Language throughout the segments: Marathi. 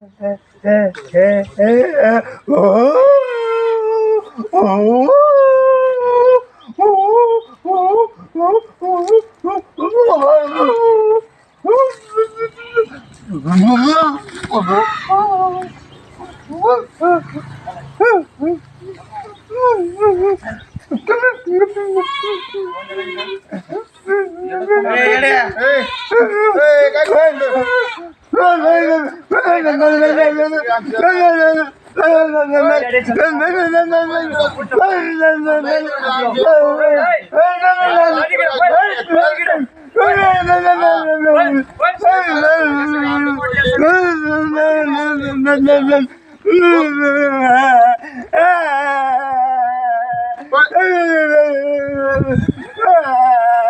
Come here. Ah!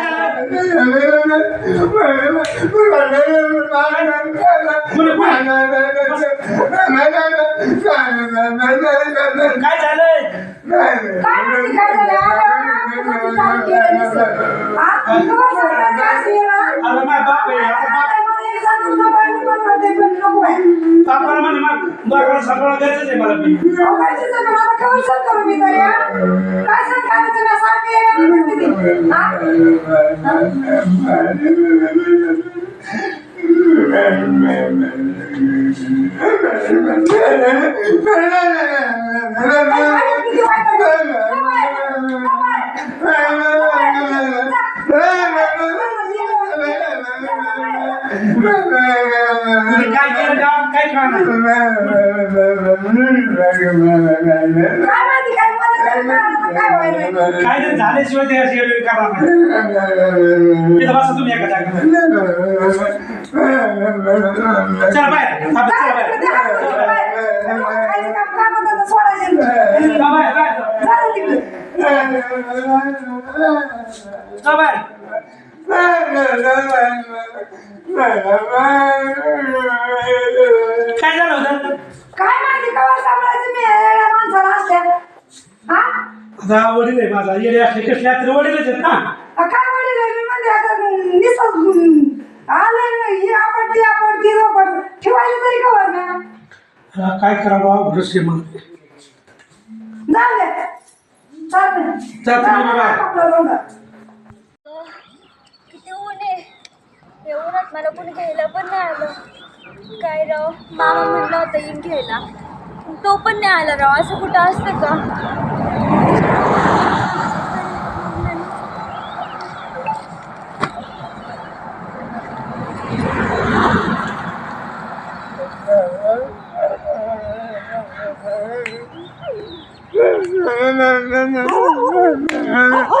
काय झालंय आता माझा बाप आहे সকল দেখবেন নকুবে তারপর মানে মা দয়া করে সকল দেছে যে মানে সবাইছে তো মানে আমার খাবার সাথে করে দিতে রে কাজ কাজ তো না সাথে করতে দি হ্যাঁ? হ্যাঁ तुम्ही काय केलं गावात काय कळणार काय जर झाल्याशिवाय ते अशी एवढी करणार नाही इथं बसा तुम्ही एका जागेवर. चला बाहेर. थांबा, चला बाहेर. चला बाहेर बाहेर. चला बाहेर. काय झालं होतं? काय माहिती कवर सांभाळायचं मी? माणसाला असल्या हा? आता वडील आहे माझा. येडे असले कसले तरी वडीलच आहेत ना? अ, काय वडील आहे? मी म्हणजे आता निसत आलं ही आपण ती आपण ती आपण ठेवायला तरी कवर ना. आता काय करावं? भरोसे मग. जाऊ दे. चालतंय. जा तुम्ही बाहेर. आपलं रोंगा. किती ऊन आहे हे मला कोणी घ्यायला पण नाही आलं. काय राव? मामा म्हणला होता येईन घ्यायला. तो पण नाही आला राव. असं कुठं असतं का?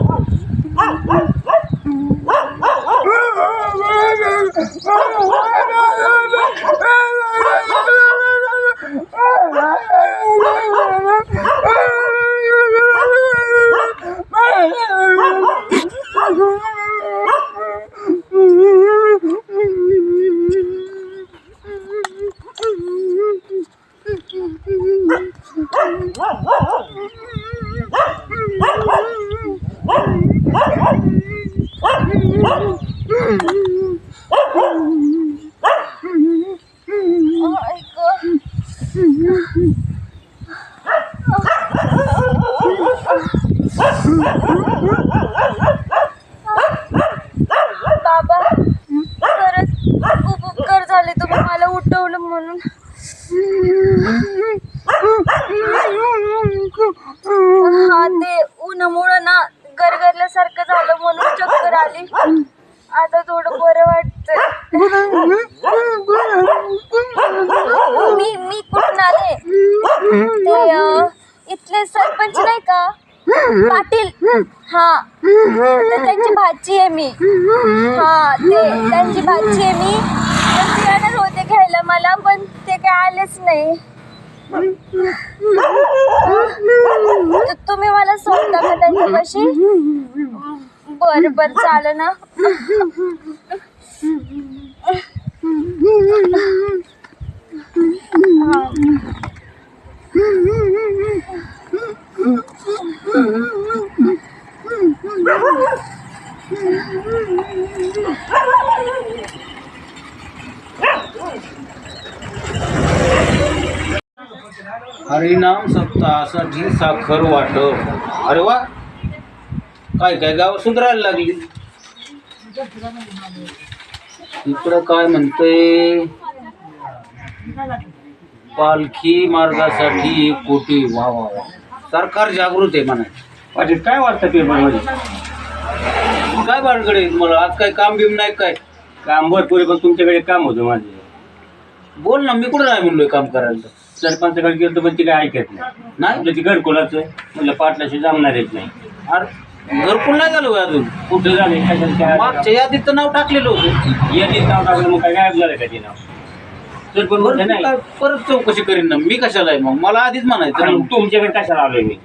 बाबा खरंच खूप उपकार हा ते उन्हामुळं ना गरगरल्यासारखं झालं म्हणून चक्कर आली आता थोडं बरं वाटतंय मी मी कुठून आले ते अं, इथले सरपंच नाही का? पाटील. हा. तर त्यांची भाची आहे मी. हा ते त्यांची भाची आहे मी. तर ते येणार होते घ्यायला मला पण ते काय आलेच नाही. तर तुम्ही मला सोडता का त्यांच्यापाशी बर बर चालेल ना. सप्ताहासाठी साखर वाटप. अरे वा. काय काय गाव सुधारायला लागली? इकडं काय म्हणतंय? पालखी मार्गासाठी एक कोटी वा वा वा. सरकार जागृत आहे म्हणा पाटील काय वाटतं पेपरमध्ये काय बाळकडे मला आज काय काम बिम नाही काय? काम भरपूर आहे, पण तुमच्याकडे काम होतं माझे. बोल ना मी कुठं नाही म्हणलोय काम करायला? सरपंचाकडे गेलो पण ती काय ऐकत नाही. नाही आपलं ती घरकुलाचं म्हटलं पाटलाशी जमणार येत नाही. अरे घरकुल नाही झालं होय अजून? कुठं झाले? मागच्या यादीत तर नाव टाकलेलं होतं. यादीत नाव टाकलं मग काय गायब झालं का ते नाव? तर नाही. परत चौकशी करीन ना. मी कशाला आहे मग? मला आधीच म्हणायचं आणि ना. तुमच्याकडे कशाला आलोय मी?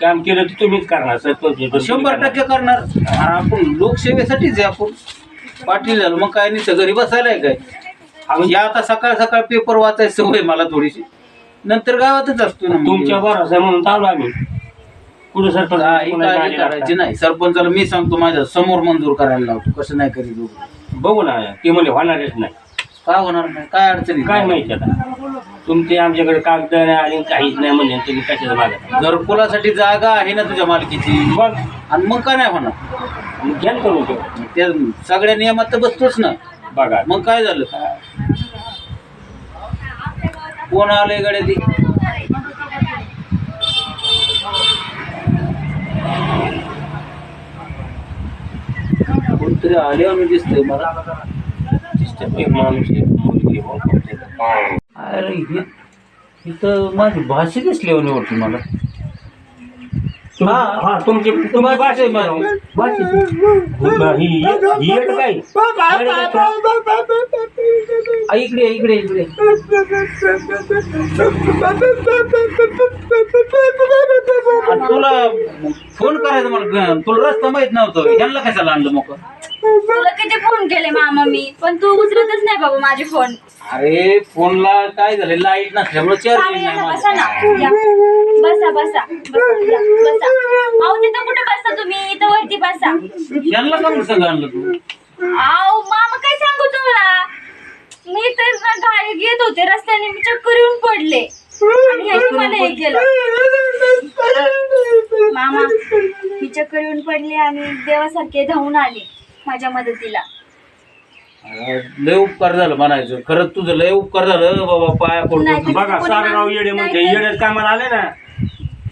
काम केलं तर तुम्हीच करणार सरपंच शंभर टक्के करणार. आणि आपण लोकसेवेसाठीच आहे आपण. पाटील झालो मग काय? नाही घरी बसायला आहे काय? या आता सकाळ सकाळ पेपर वाचायची सवय मला थोडीशी. नंतर गावातच असतो ना मग. तुमच्या भरोसा म्हणून चालू आम्ही. कुठं सरपंच काळजी गाडी करायची. नाही. सरपंचाला मी सांगतो माझ्यासमोर मंजूर करायला लावतो. कसं नाही करीत उगाच. बघू ना ते म्हणजे होणारच नाही. काय होणार नाही? काय अडचणी काय माहिती आता? तुमचे आमच्याकडे कागद नाही आणि काहीच नाही म्हणजे तुम्ही कशाचं मागत घरकुलासाठी जागा आहे ना तुझ्या मालकीची बघ आणि मग काय नाही होणार? मग घ्या ना करून ते. त्या सगळ्या नियमात तर बसतोच ना. बघा. मग काय झालं? कोण आलंय गाड्या ती कोणतरी आले आम्ही दिसतंय मला. दिसतं माणूस मुलगी अरे इथं माझी भाषा दिसली वाटते मला. हा. हा तुमची तुमची भाषा भाषा आहे माझी. भाषा ही ही- ही एक काय? आ, इकडे इकडे इकडे. आणि तुला फोन करायचा मला तुला रस्ता माहीत नव्हतं. ह्यांना कशाला आणलं मग तुला किती फोन केले मामा मी? पण तू उचलतच नाही बाबा माझे फोन अरे फोनला काय झालं? लाइट नसल्यामुळे चार्जिंग नाही बसा ना. माझं. या. बसा बसा बसा या, बसा. अहो तिथं कुठे बसता तुम्ही? इथं वरती बसा. यांना का सांग आणलं तू? अहो मामा काय सांगू तुम्हाला? मी तर ना गाडी घेत होते रस्त्याने मी चक्कर येऊन पडले. आणि ह्याने मला हे केलं. मामा मी चक्कर येऊन पडले आणि देवासारखे धावून आले. माझ्या मदतीला. लय उपकार झालं म्हणायचं. खरंच तुझं लय उपकार झालं बाबा पाया नाही, पडतो बघा सारेगाव येडे म्हणते. येडे कामाला आले ना.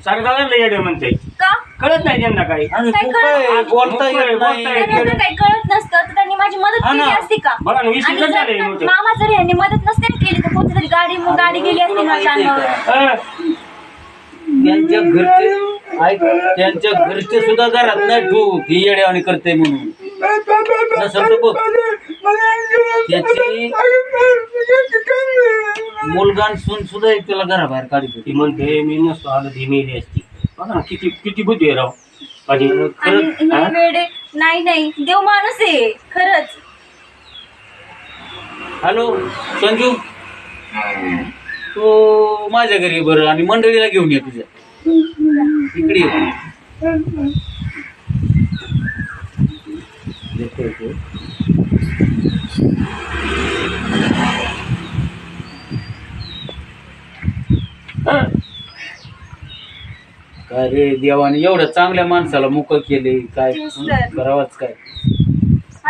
सारेगावला येडे म्हणते. का? कळत नाही त्यांना काही. आणि काय तू कळलं? काय बोलता येत बोलता नाही. येत त्यांना जर काही कळत नसतं. तर त्यांनी माझी मदत हा केली ना. असती का? बघा ना, वीस आणि मिनिटं जर झाले ना- नव्हते. मामा जर यांनी मदत नसते केली तर कोणती तरी गाडी गाडी गेली असती तुला माझ्या माहिती आहे अंगावर. का? अं, त्यांच्या घरचे ऐक त्यांच्या घरचे सुद्धा घरात नाही ठेवू ही येड्यावानी करते म्हणून. त्याची मुलगा सून सुद्धा एक त्याला घराबाहेर काढतो ती म्हणते मी नसतो आलो ती मेली असती बघा ना किती किती बुद्धी आहे राव माझी आणि खरंच हे हा? वेडे नाही नाही देव माणूस आहे खरंच हॅलो संजू तू माझ्या घरी ये बरं आणि मंडळीला घेऊन ये तुझ्या इकडे ये. येतो. काय रे देवाने एवढ्या चांगल्या माणसाला मुक केले काय. करावंच काय?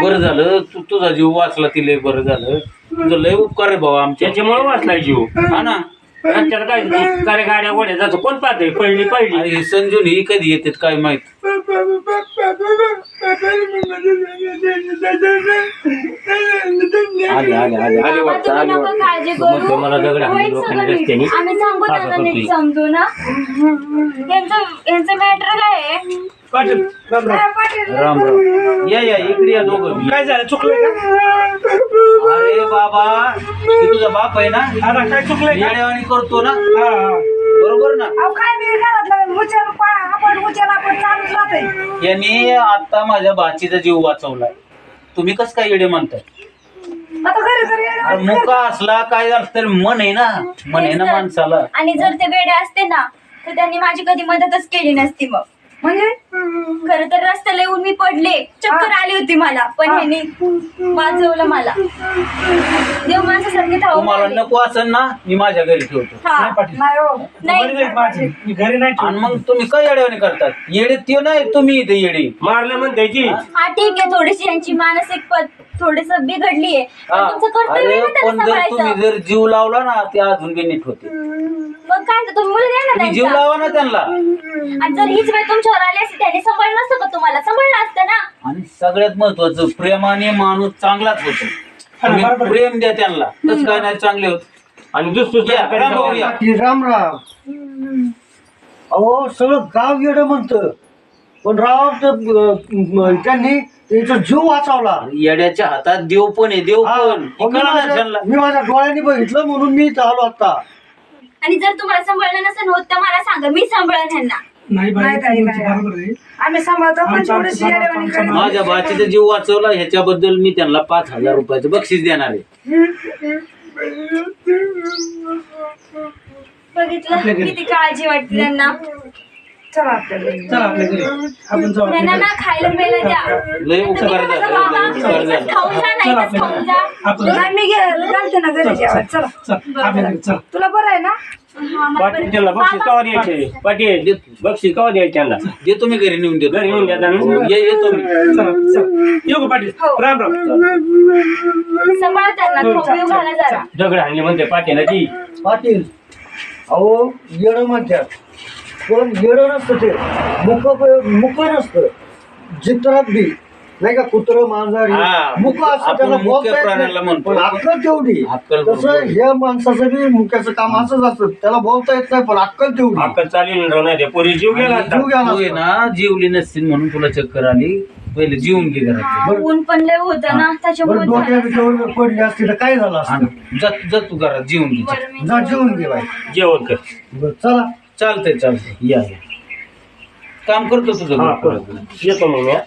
बरं झालं तू तुझा जीव वाचला तिले बरं झालं. तुझं लय उपकार आहे बाबा आमच्या. त्याच्यामुळे वाचलाय जीव. हा ना? रस्त्याला काय सारे गाड्या जातो. कोण पाहतोय? पहिली पहिली. आणि संजून ही कधी येतात काय माहीत? आले आले आले. आले बाबा, वाटतं तुम्ही आले नका वाटतं काळजी मग करू. ते मला दगड हाणले होईल लोकांनी सगळं नीट. रस्त्यानी. आम्ही सांगू असं त्यांना नीट करतोय. समजू ना यांचं यांचं मॅटर काय आहे. पाटील राम राम काय पाटील राम राम. या या इकडे या दोघं. काय झालं? चुकलंय का? अरे बाबा तुझा बाप आहे ना? अरे काय चुकलंय का? येड्यावानी करतो ना? हा, हा. बरोबर ना? अहो काय मी घरातलं मुचल आपण मुचल आपण चालूच राहते यांनी आता माझ्या बाचीचा जीव वाचवलाय. तुम्ही कस काय येडे म्हणताय आता घरी घरी अरे मुका असला काय झालं तरी मन आहे ना? मन आहे ना. माणसाला. आणि जर ते वेडे असते ना तर त्यांनी माझी कधी मदतच केली नसती मग. म्हणजे? खर तर रस्त्याला येऊन मी पडले. चक्कर आली होती मला पण हा. ह्यांनी वाचवलं मला. देव माणसासारखे धावून तुम्हाला आले. नको असेल ना मी माझ्या घरी ठेवतो. हा. नाही पाटील. नाही हो. नाही. बरी जाईल माझी मी घरी नाही आणि. मग तुम्ही काय येड्यावानी करतात? येडे ते नाही तुम्ही इथे येडे. मारलं म्हणते की. हा? ठीक आहे थोडीशी यांची मानसिक पद थोडीस बिघडली आहे. हा. पण तुमचं कर्तव्य अरे आहे ना पण जर तुम्ही सांभाळायचं जर जीव लावला ना ते अजून बी नीट होते. मग काय तर तुम्ही मुली द्या ना तुम्ही जीव त्यांचा. लावा ना त्यांना. आणि जर हीच वेळ तुमच्यावर आली असती त्यांनी सांभाळलं नसतं का तुम्हाला? सांभाळलं असतं ना? आणि सगळ्यात महत्वाचं प्रेमाने माणूस चांगलाच होतो. तुम्ही बरोबर. प्रेम द्या त्यांना. तसं काय नाही चांगले होत. आणि या, राम भाऊ या. की राम राम अहो सगळं गाव येड म्हणतं. पण राव अं, त्यांनी त्यांचा जीव वाचवला. येड्याच्या हातात देव पण आहे देव हा, पण. हे मी कळलं ना माझ्या त्यांना? मी माझ्या डोळ्यांनी बघितलं म्हणून मी इथं आलो आता. आणि जर तुम्हाला सांभाळलं नसेल होत तर मला सांगा मी सांभाळेन ह्यांना. नाही बाई नाही, ताई, तुमचं नाही. बरोबर आहे. आम्ही सांभाळतो पण आमचं- थोडीशी आमचं- येडेवाणी आमचं- करीत माझ्या बाचीचा जीव वाचवला ह्याच्याबद्दल मी त्यांना पाच हजार रुपयाचं बक्षीस देणार आहे. बघितलं? किती काळजी वाटते त्यांना. चला आपल्याला चला आपल्या घरी. आपण जाऊ आपल्या त्यांना घरी. ना खायला प्यायला द्या. लय उपकार तुम्ही झाले, कसं बाबा, लय उपकार झाले. इथंच खाऊन जा चला नाही खाऊन जा. आपण नाही मी घालते ना घरी चला चल आपल्या घरी चल. तुला बरं आहे ना? पाटील त्यांना बक्षीस कवा द्यायचे? पाटील बक्षीस कवा द्यायचे त्यांना? देतो मी घरी नेऊन देतो. घरी नेऊन देता ना? ये येतो मी. चला चल. येऊ का पाटील हो. राम राम. सांभाळ त्यांना खोबीव घाला जरा. दगड हाणले म्हणते पाटील अहो येड म्हणतात पण येड नसतं ते. मुक मुक नसतं. चित्रात बी. नाही का कुत्र मांजर हा, मुक असतं आपण त्याला मुक्या बोलता येत प्राण्याला नाही. म्हणतो. पण अक्कल तेवढी. अक्कल बरोबर. तसं ह्या माणसाचं बी मुक्याचं काम असंच असतं. त्याला बोलता येत नाही पण अक्कल तेवढी. अक्कल चालेल ते पोरी जीव गेला जीव तू आहे ना जीवली नसतील म्हणून तुला चक्कर आली. पहिले जीवन घे घरात. हा, ऊन पण लय होतं ना त्याच्यामुळे डोक्या बिक्यावर पडली असती तर काय झालं असतं? आणि जा जा तू घरात जीवन घे. बरं मी जा जेवून घे बाई. जेवण कर. बरं चला. चालतंय चालतंय. या या. काम करतो तुझं. हा. येतो मग मी, हा.